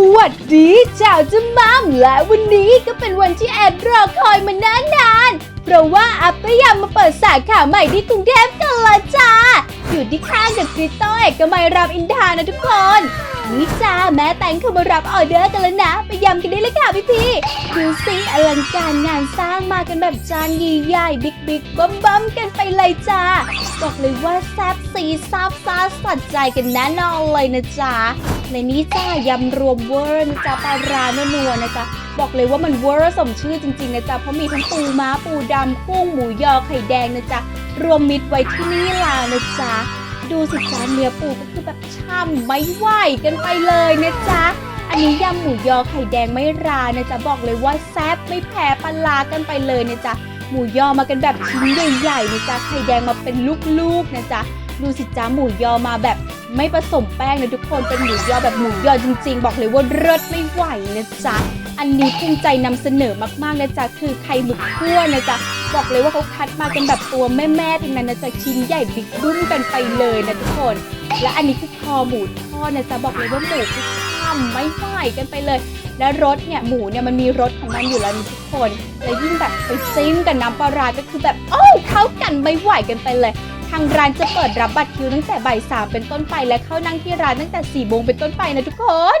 สวัสดีเจ้าจะมัมและวันนี้ก็เป็นวันที่แอดรอคอยมานานนานๆเพราะว่าอัปเปยามมาเปิดสาขาใหม่ที่กรุงเทพกันละจ้า อยู่ที่ข้างกับคริสโตเอกมัยรามอินทรานะทุกคน นี่จ้าแม่แต่งเข้ามารับออเดอร์กันแล้วนะ ไปยำกันได้เลยค่ะพี่พี่ดูสิอลังการงานสร้างมากันแบบจานใหญ่ๆบิ๊กบิ๊กบัมบัมกันไปเลยจ้าบอกเลยว่าแซ่บซีซาบซ่าสัดใจกันแน่นอนเลยนะจ๊ะในนี้จ้ายำรวมเวอร์นะจ๊ะปลาร้านัวๆนะจ๊ะบอกเลยว่ามันเวอร์สมชื่อจริงๆนะจ๊ะเพราะมีทั้งปูม้าปูดำกุ้งหมูยอไข่แดงนะจ๊ะรวมมิตรไว้ที่นี่ล่ะนะจ๊ะ ดูสิจ๊ะเนื้อปูก็คือแบบช่ำไม่ไหวกันไปเลยนะจ๊ะ อันนี้ยำหมูยอไข่แดงไม่รานะจ๊ะบอกเลยว่าแซ่บไม่แพ้ปลากันไปเลยนะจ๊ะหมูยอมากันแบบชิ้นใหญ่ๆนะจ๊ะไข่แดงมาเป็นลูกๆนะจ๊ะดูสิจ๊ะหมูยอมาแบบไม่ผสมแป้งนะทุกคนเป็นหมูยอแบบหมูยอจริง ๆ บอกเลยว่าเลิศไม่ไหวนะจ๊ะอันนี้ภูมิใจนำเสนอมากๆนะจ๊ะคือไข่หมึกคั่วนะจ๊ะ บอกเลยว่าเขาคัดมากันแบบตัวแม่ๆทั้งนั้นนะจะชิ้นใหญ่บิ๊กบึ้มกันไปเลยนะทุกคน และอันนี้คือคอหมูทอดนะจะบอกเลยว่าหมูคือช่ำไม่ไหวกันไปเลย และรสเนี่ยหมูเนี่ยมันมีรสของมันอยู่แล้วนะทุกคนและยิ่งแบบไปจิ้มกับน้ำปลาร้าก็คือแบบโอ้เข้ากันไม่ไหวกันไปเลยทางร้านจะเปิดรับบัตรคิวตั้งแต่บ่ายสามเป็นต้นไปและเข้านั่งที่ร้านตั้งแต่4ี่โมงเป็นต้นไปนะทุกคน